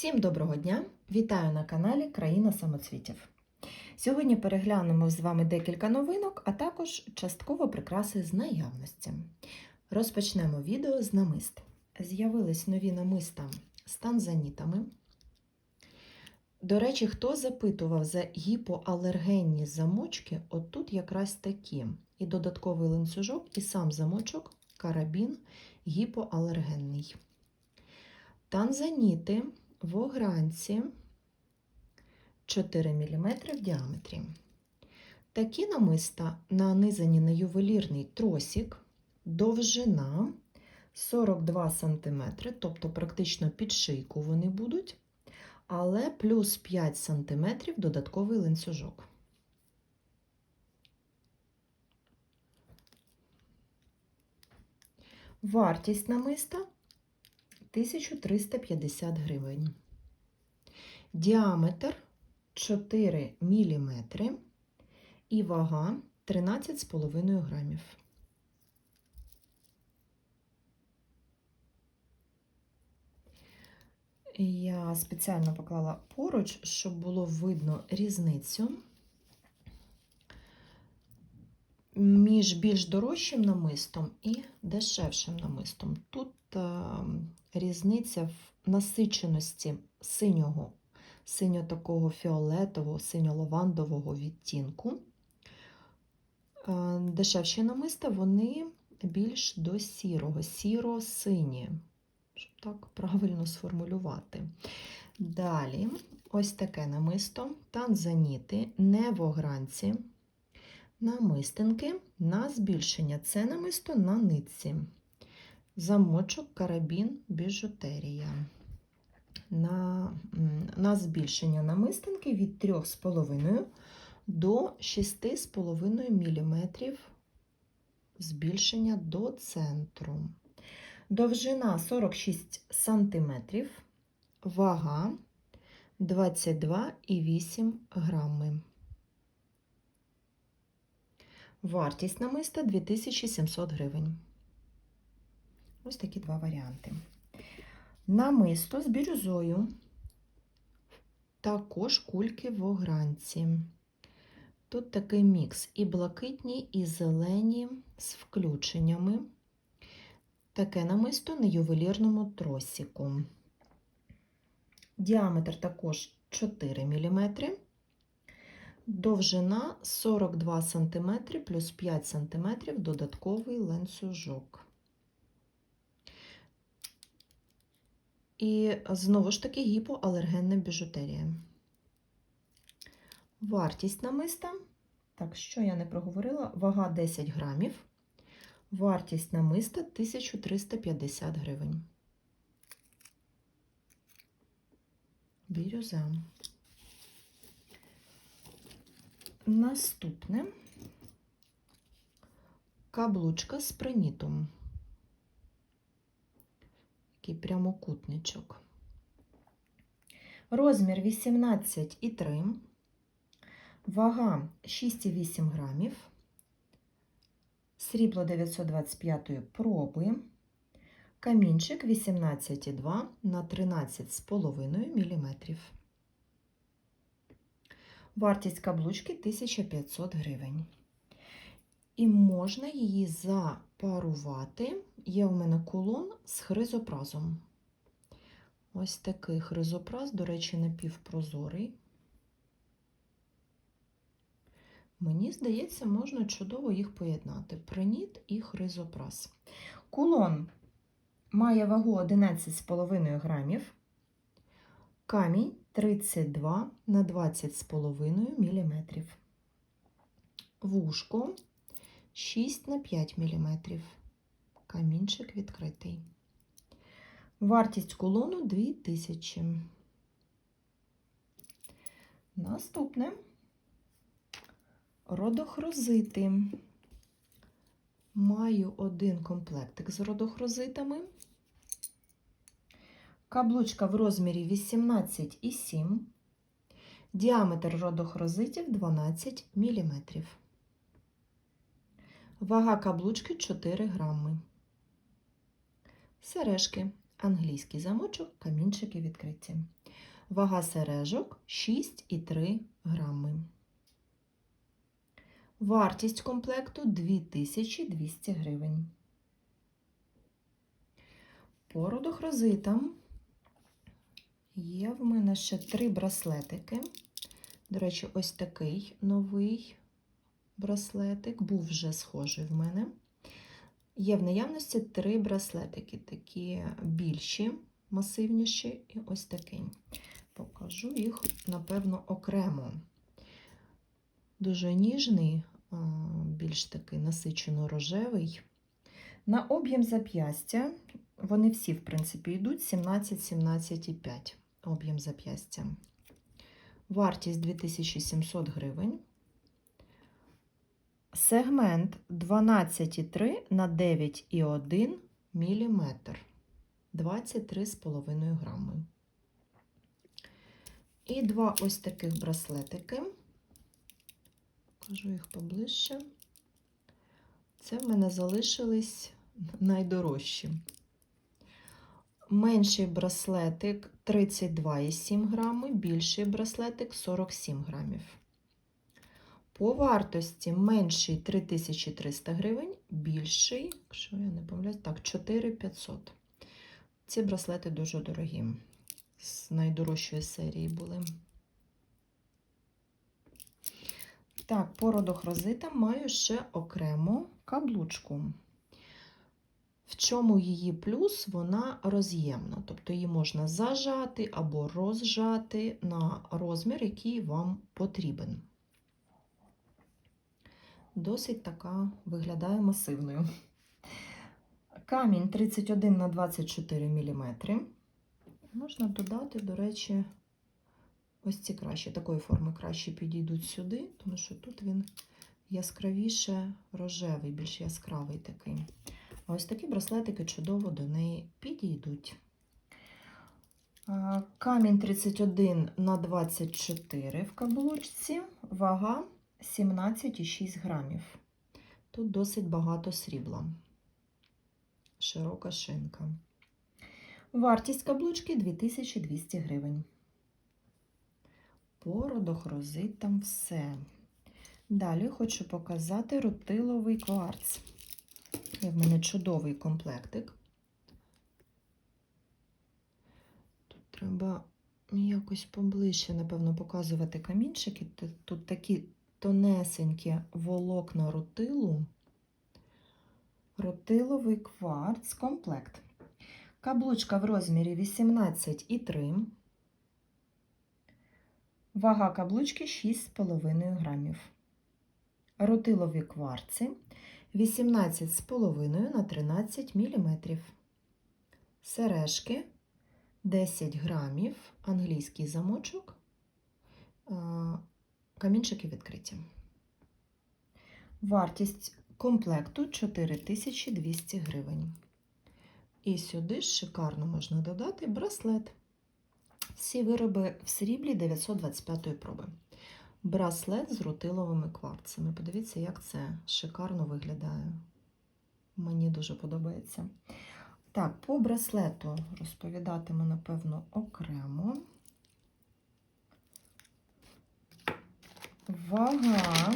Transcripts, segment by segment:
Всім доброго дня! Вітаю на каналі Країна самоцвітів. Сьогодні переглянемо з вами декілька новинок, а також частково прикраси з наявності. Розпочнемо відео з намист. З'явились нові намиста з танзанітами. До речі, хто запитував за гіпоалергенні замочки, от тут якраз такі. І додатковий ланцюжок, і сам замочок, карабін гіпоалергенний. Танзаніти в огранці 4 мм в діаметрі. Такі намиста нанизані на ювелірний тросик, довжина 42 см, тобто практично під шийку вони будуть, але плюс 5 см додатковий ланцюжок. Вартість намиста 1350 гривень. Діаметр 4 мм і вага 13,5 грамів. Я спеціально поклала поруч, щоб було видно різницю між більш дорожчим намистом і дешевшим намистом. Тут е, різниця в насиченості синього, синьо такого фіолетового, синьо-лавандового відтінку. Е, дешевші намиста вони більш до сірого, сіро-сині, щоб так правильно сформулювати. Далі, ось таке намисто, танзаніти, не в огранці, намистинки на збільшення. Це намисто на нитці. Замочок, карабін, біжутерія. На, на збільшення намистинки від 3,5 до 6,5 мм збільшення до центру. Довжина 46 см, вага 22,8 грами. Вартість намиста 2700 гривень. Ось такі два варіанти. Намисто з бірюзою, також кульки в огранці. Тут такий мікс і блакитні, і зелені з включеннями. Таке намисто на ювелірному тросіку. Діаметр також 4 мм. Довжина 42 см плюс 5 см додатковий ланцюжок. І знову ж таки гіпоалергенна біжутерія. Вартість намиста, так, що я не проговорила, вага 10 грамів. Вартість намиста 1350 гривень. Бірюза. Наступне каблучка з принітом. Такий прямокутничок. Розмір 18,3, вага 6,8 грамів, срібло 925 проби, камінчик 18,2 на 13,5 мм. Вартість каблучки 1500 гривень. І можна її запарувати. Є у мене кулон з хризопразом. Ось такий хризопраз, до речі, напівпрозорий. Мені здається, можна чудово їх поєднати: приніт і хризопраз. Кулон має вагу 11,5 грамів. Камінь 32 на 20,5 мм. Вушко 6 на 5 мм. Камінчик відкритий. Вартість кулону 2000. Наступне родохрозити. Маю один комплектик з родохрозитами. Каблучка в розмірі 18,7, діаметр родохрозитів 12 мм. Вага каблучки 4 грами. Сережки англійський замочок, камінчики відкриті. Вага сережок 6,3 грами. Вартість комплекту 2200 гривень. По родохрозитам є в мене ще три браслетики. До речі, ось такий новий браслетик, був вже схожий в мене. Є в наявності три браслетики, такі більші, масивніші, і ось такий. Покажу їх, напевно, окремо. Дуже ніжний, більш такий насичено рожевий. На об'єм зап'ястя вони всі, в принципі, йдуть 17-17,5 об'єм зап'ястя. Вартість 2700 гривень. Сегмент 12,3 на 9,1 мм. 23,5 грами. І два ось таких браслетики. Покажу їх поближче. Це в мене залишились найдорожчі. Менший браслетик 32,7 грами, більший браслетик 47 грамів. По вартості менший 3300 гривень, більший, якщо я не помиляюсь, так, 4500. Ці браслети дуже дорогі. З найдорожчої серії були. Так, по родохрозитам маю ще окрему каблучку. В чому її плюс? Вона роз'ємна, тобто її можна зажати або розжати на розмір, який вам потрібен. Досить така виглядає масивною. Камінь 31 на 24 мм. Можна додати, до речі, ось ці кращі, такої форми краще підійдуть сюди, тому що тут він яскравіше рожевий, більш яскравий такий. А ось такі браслетики чудово до неї підійдуть. Камінь 31 на 24 в каблучці, вага 17,6 грамів. Тут досить багато срібла. Широка шинка. Вартість каблучки 2200 гривень. По родохрозитам все. Далі хочу показати рутиловий кварц. Є в мене чудовий комплектик. Тут треба якось поближче, напевно, показувати камінчики. Тут такі тонесенькі волокна рутилу. Рутиловий кварц комплект. Каблучка в розмірі 18,3. Вага каблучки 6,5 грамів. Рутилові кварци 18,5 на 13 мм. Сережки 10 грамів, англійський замочок, а, камінчики відкриті. Вартість комплекту 4200 гривень. І сюди шикарно можна додати браслет. Всі вироби в сріблі 925 проби. Браслет з рутиловими кварцами. Подивіться, як це шикарно виглядає. Мені дуже подобається. Так, по браслету розповідатиму, напевно, окремо. Вага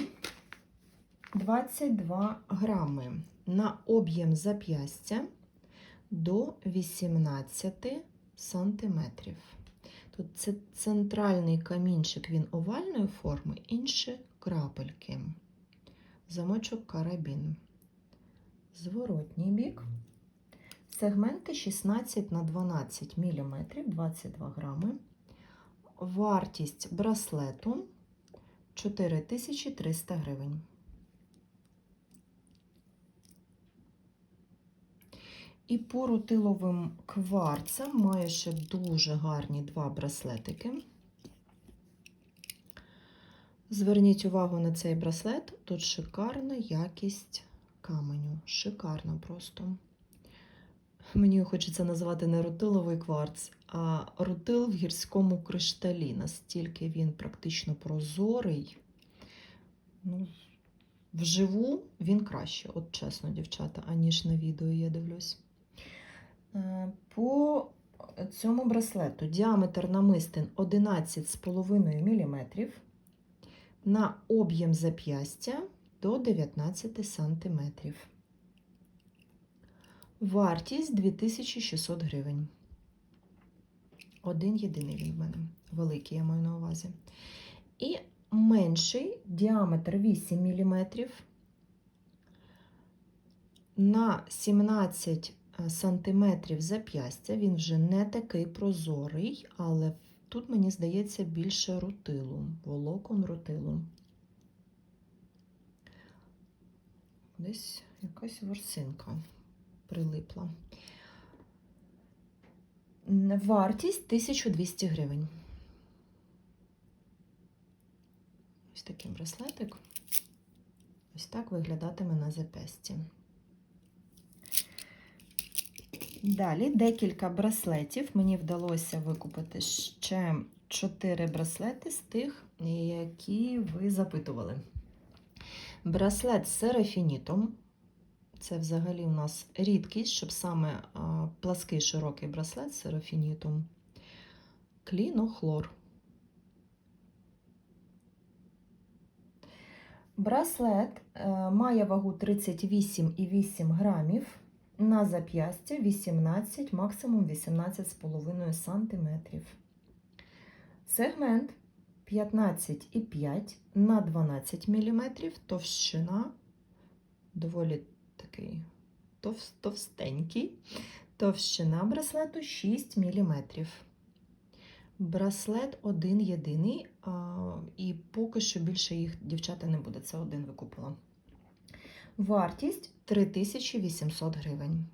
22 грами на об'єм зап'ястя до 18 сантиметрів. Тут це центральний камінчик, він овальної форми, інші крапельки. Замочок карабін. Зворотній бік. Сегменти 16 на 12 мм, 22 грами. Вартість браслету 4300 гривень. І по рутиловим кварцам має ще дуже гарні два браслетики. Зверніть увагу на цей браслет. Тут шикарна якість каменю. Шикарно просто. Мені хочеться назвати не рутиловий кварц, а рутил в гірському кришталі. Настільки він практично прозорий. Ну, вживу він краще, от чесно, дівчата, аніж на відео я дивлюсь. Е, По цьому браслету діаметр намистин 11,5 мм, на об'єм зап'ястя до 19 см. Вартість 2600 гривень. Один єдиний він в мене. Великий, я маю на увазі. І менший діаметр 8 мм на 17 сантиметрів зап'ястя. Він вже не такий прозорий, але тут, мені здається, більше рутилу, волокон рутилу. Десь якась ворсинка прилипла. Вартість 1200 гривень. Ось такий браслетик. Ось так виглядатиме на запясті. Далі декілька браслетів. Мені вдалося викупити ще 4 браслети з тих, які ви запитували. Браслет з серафінітом. Це взагалі у нас рідкість, щоб саме плаский широкий браслет з серафінітом. Клінохлор. Браслет е, має вагу 38,8 грамів. На зап'ястя 18, максимум 18,5 см. Сегмент 15,5 на 12 мм, товщина доволі такий товстенький. Товщина браслету 6 мм. Браслет один єдиний, і поки що більше їх дівчата не буде. Це один викупила. Вартість 3800 гривень.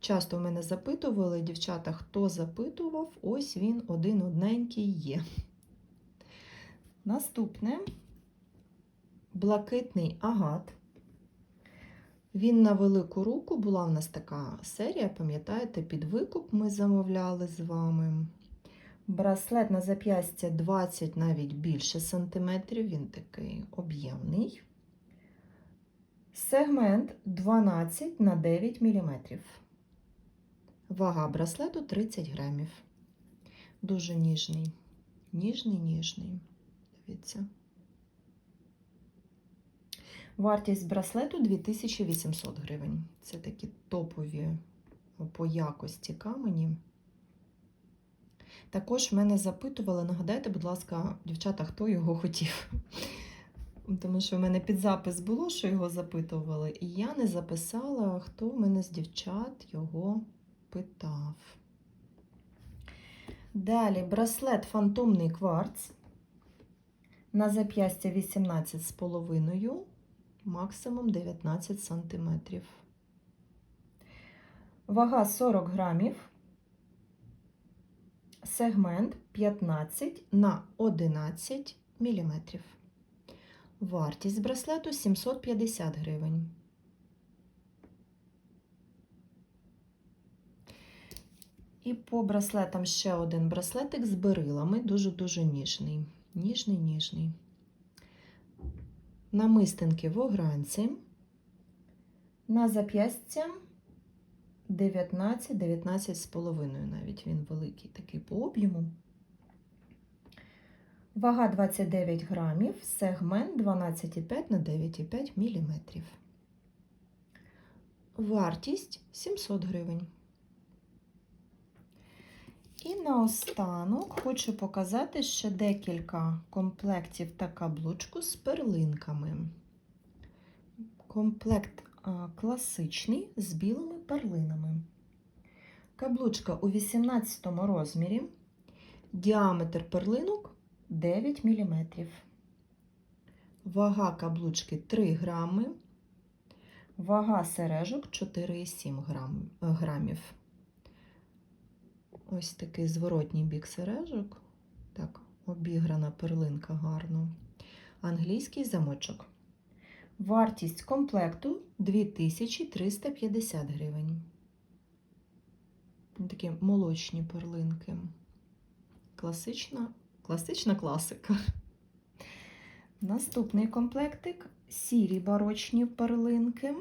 Часто в мене запитували, дівчата, хто запитував, ось він один одненький є. Наступне блакитний агат. Він на велику руку була в нас така серія, пам'ятаєте, під викуп ми замовляли з вами. Браслет на зап'ястя 20 навіть більше сантиметрів, він такий об'ємний. Сегмент 12 на 9 мм. Вага браслету 30 грамів. Дуже ніжний. Ніжний, ніжний. Дивіться. Вартість браслету 2800 гривень. Це такі топові по якості камені. Також мене запитували, нагадайте, будь ласка, дівчата, хто його хотів. Тому що в мене під запис було, що його запитували, і я не записала, хто в мене з дівчат його питав. Далі браслет фантомний кварц. На зап'ястя 18,5, максимум 19 см. Вага 40 грамів сегмент 15 на 11 мм. Вартість браслету 750 гривень. І по браслетам ще один браслетик з берилами, дуже-дуже ніжний. Ніжний, ніжний. Намистинки в огранці. На зап'ястя 19, 19 з половиною навіть він великий такий по об'єму. Вага 29 грамів, сегмент 12,5 на 9,5 мм. Вартість 700 гривень. І наостанок хочу показати ще декілька комплектів та каблучку з перлинками. Комплект класичний з білими перлинами. Каблучка у 18 розмірі, діаметр перлинок 9 мм. Вага каблучки 3 грами, вага сережок 4,7 грамів. Ось такий зворотній бік сережок. Так, обіграна перлинка гарно. Англійський замочок. Вартість комплекту 2350 гривень. Такі молочні перлинки. Класична, класична класика. Наступний комплектик сірі барочні перлинки.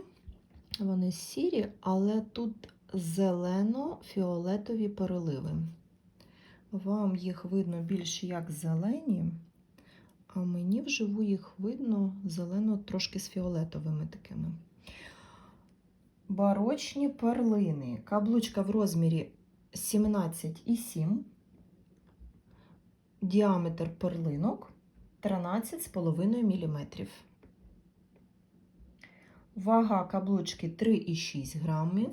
Вони сірі, але тут зелено-фіолетові переливи. Вам їх видно більш як зелені, а мені вживу їх видно зелено трошки з фіолетовими такими. Барочні перлини. Каблучка в розмірі 17,7. Діаметр перлинок 13,5 мм. Вага каблучки 3,6 грамів.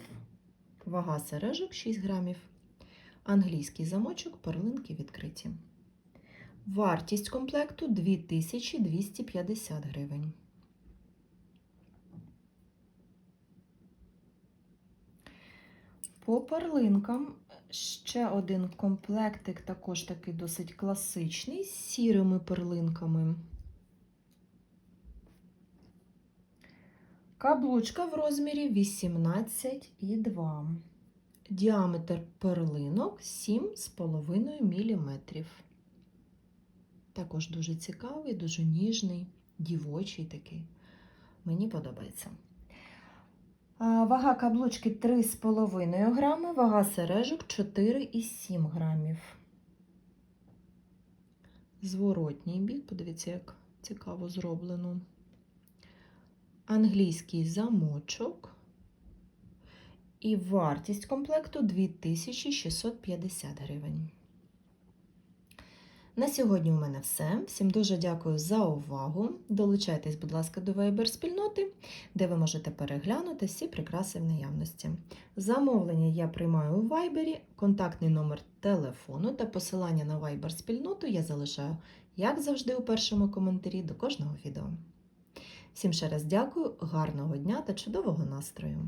Вага сережок 6 грамів. Англійський замочок, перлинки відкриті. Вартість комплекту 2250 гривень. По перлинкам ще один комплектик, також такий досить класичний, з сірими перлинками. Каблучка в розмірі 18,2. Діаметр перлинок 7,5 мм. Також дуже цікавий, дуже ніжний, дівочий такий. Мені подобається. Вага каблучки 3,5 грами, вага сережок 4,7 грамів. Зворотній бік, подивіться, як цікаво зроблено. Англійський замочок. І вартість комплекту 2650 гривень. На сьогодні у мене все. Всім дуже дякую за увагу. Долучайтесь, будь ласка, до Viber спільноти, де ви можете переглянути всі прикраси в наявності. Замовлення я приймаю у Viber, контактний номер телефону та посилання на Viber спільноту я залишаю, як завжди, у першому коментарі до кожного відео. Всім ще раз дякую, гарного дня та чудового настрою!